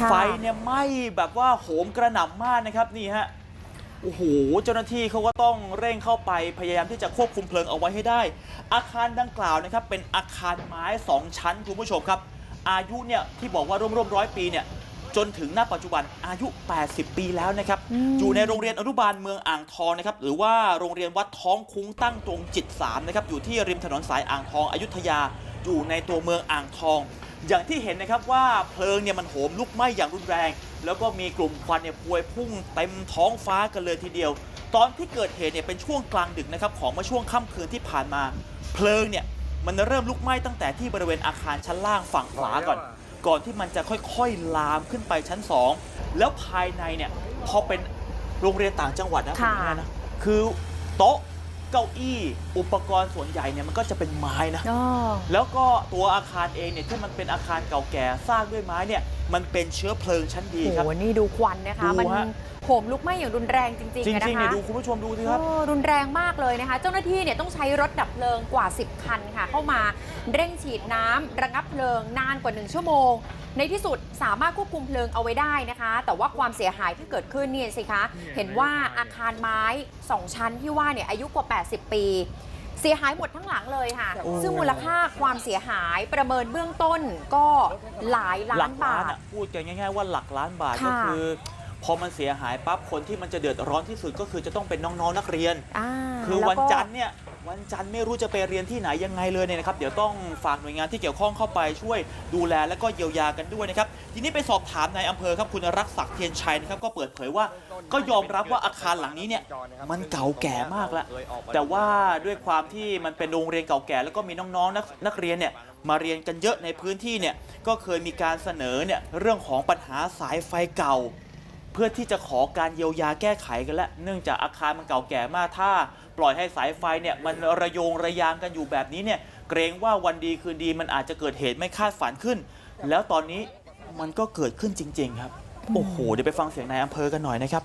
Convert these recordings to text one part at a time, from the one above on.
ค่ะไฟเนี่ยไหม้แบบว่าโหมกระหน่ำมากนะครับนี่ฮะโอ้โหเจ้าหน้าที่เขาก็ต้องเร่งเข้าไปพยายามที่จะควบคุมเพลิงเอาไว้ให้ได้ อาคารดังกล่าวนะครับเป็นอาคารไม้ 2 ชั้นคุณผู้ชมครับ อายุเนี่ยที่บอกว่าร่วมๆร้อยปีเนี่ยจนถึงณปัจจุบันอายุ 80 ปีแล้วนะครับอืมอยู่ในโรงเรียนอนุบาลเมืองอ่างทองนะครับ หรือว่าโรงเรียนวัดท้องคุ้งตั้งตรงจิต3นะครับ อยู่ที่ริมถนนสายอ่างทองอยุธยา อยู่ในตัวเมืองอ่างทอง อย่างที่เห็นนะครับว่าเพลิงเนี่ยมันโหมลุกไหม้อย่างรุนแรง แล้วก็มีกลุ่มควันเนี่ยพวยพุ่งเต็มท้องฟ้ากันเลยทีเดียว ตอนที่เกิดเหตุเนี่ยเป็นช่วงกลางดึกนะครับของเมื่อช่วงค่ำคืนที่ผ่านมา เพลิงเนี่ยมันเริ่มลุกไหม้ตั้งแต่ที่บริเวณอาคารชั้นล่างฝั่งขวาก่อน ก่อนที่มันจะค่อยๆลามขึ้นไปชั้น 2 แล้วภายในเนี่ยพอเป็นโรงเรียนต่างจังหวัดนะคุณค่ะแม่นะคือโต๊ะ เก้าอี้อุปกรณ์ส่วนใหญ่เนี่ยมันก็จะเป็นไม้นะอ๋อแล้วก็ตัวอาคารเองเนี่ยที่มันเป็นอาคารเก่าแก่สร้างด้วยไม้เนี่ยมันเป็นเชื้อเพลิงชั้นดีโอ้ครับโหนี่ดูควันนะคะดูมันฮะโหมลุกไหม้อย่างรุนแรงจริงจๆอะนะริงๆคะเนี่ยดูคุณผู้ชมดูสิครับโอ้รุนแรงมากเลยนะคะ เจ้าหน้าที่เนี่ยต้องใช้รถดับเพลิงกว่า 10 คันค่ะ เข้ามาเร่งฉีดน้ำระงับเพลิงนานกว่า 1 ชั่วโมง ในที่สุดสามารถควบคุมเพลิงเอาไว้ได้นะคะ แต่ว่าความเสียหายที่เกิดขึ้นเนี่ยสิคะ เห็นว่าอาคารไม้ 2 ชั้นที่ว่าเนี่ยอายุกว่า 80 ปี เสียหายหมดทั้งหลังเลยค่ะ ซึ่งมูลค่าความเสียหายประเมินเบื้องต้นก็หลายล้าหลันกล้าบานทพูดกันง่ายๆว่าหลักล้านบาทก็คือ พอมันเสียหายปั๊บคนที่มันจะเดือดร้อนที่สุดก็คือจะต้องเป็นน้องๆนักเรียนอ่าคือแล้ววันก็จันทร์เนี่ยวันจันทร์ไม่รู้จะไปเรียนที่ไหนยังไงเลยเนี่ยนะครับ เดี๋ยวต้องฝากหน่วยงานที่เกี่ยวข้องเข้าไปช่วยดูแลและก็เยียวยากันด้วยนะครับ ทีนี้ไปสอบถามนายอำเภอครับคุณรักศักดิ์เทียนชัยนะครับก็เปิดเผยว่าก็ยอมรับว่าอาคารหลังนี้เนี่ยมันเก่าแก่มากแล้ว แต่ว่าด้วยความที่มันเป็นโรงเรียนเก่าแก่แล้วก็มีน้องๆนักนักเรียนเนี่ยมาเรียนกันเยอะในพื้นที่เนี่ยก็เคยมีการเสนอเนี่ยเรื่องของปัญหาสายไฟเก่า เพื่อที่จะขอการเยียวยาแก้ไขกันแล้วเนื่องจากอาคารมันเก่าแก่มากถ้า ปล่อยให้สายไฟเนี่ยมันระโยงระยางกันอยู่แบบนี้เนี่ยเกรงว่าวันดีคืนดีมันอาจจะเกิดเหตุไม่คาดฝันขึ้น แล้วตอนนี้มันก็เกิดขึ้นจริง ๆ ครับ โอ้โห เดี๋ยวไปฟังเสียงนายอำเภอกันหน่อยนะครับ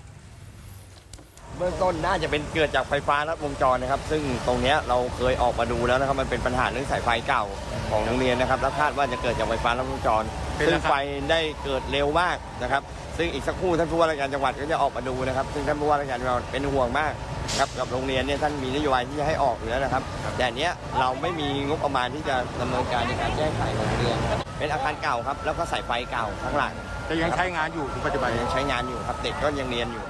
เบื้องต้นน่าจะเป็นเกิดจากไฟฟ้าลัดวงจรนะครับ ซึ่งตรงเนี้ยเราเคยออกมาดูแล้วนะครับมันเป็นปัญหาเรื่องสายไฟเก่าของโรงเรียนนะครับแล้วคาดว่าจะเกิดจากไฟฟ้าลัดวงจร ซึ่งไฟได้เกิดเร็วมากนะครับ ซึ่งอีกสักครู่ท่านผู้ว่าราชการจังหวัดก็จะออกมาดูนะครับ ซึ่งท่านผู้ว่าราชการจังหวัดเป็นห่วงมากนะครับกับโรงเรียนเนี่ยท่านมีนโยบายที่จะให้ออกอยู่แล้วนะครับ แต่อันเนี้ยเราไม่มีงบประมาณที่จะดำเนินการในการแก้ไขของโรงเรียน เป็นอาคารเก่าครับ แล้วก็สายไฟเก่าข้างหลังแต่ยังใช้งานอยู่ถึงปัจจุบันยังใช้งานอยู่ครับเด็กก็ยังเรียนอยู่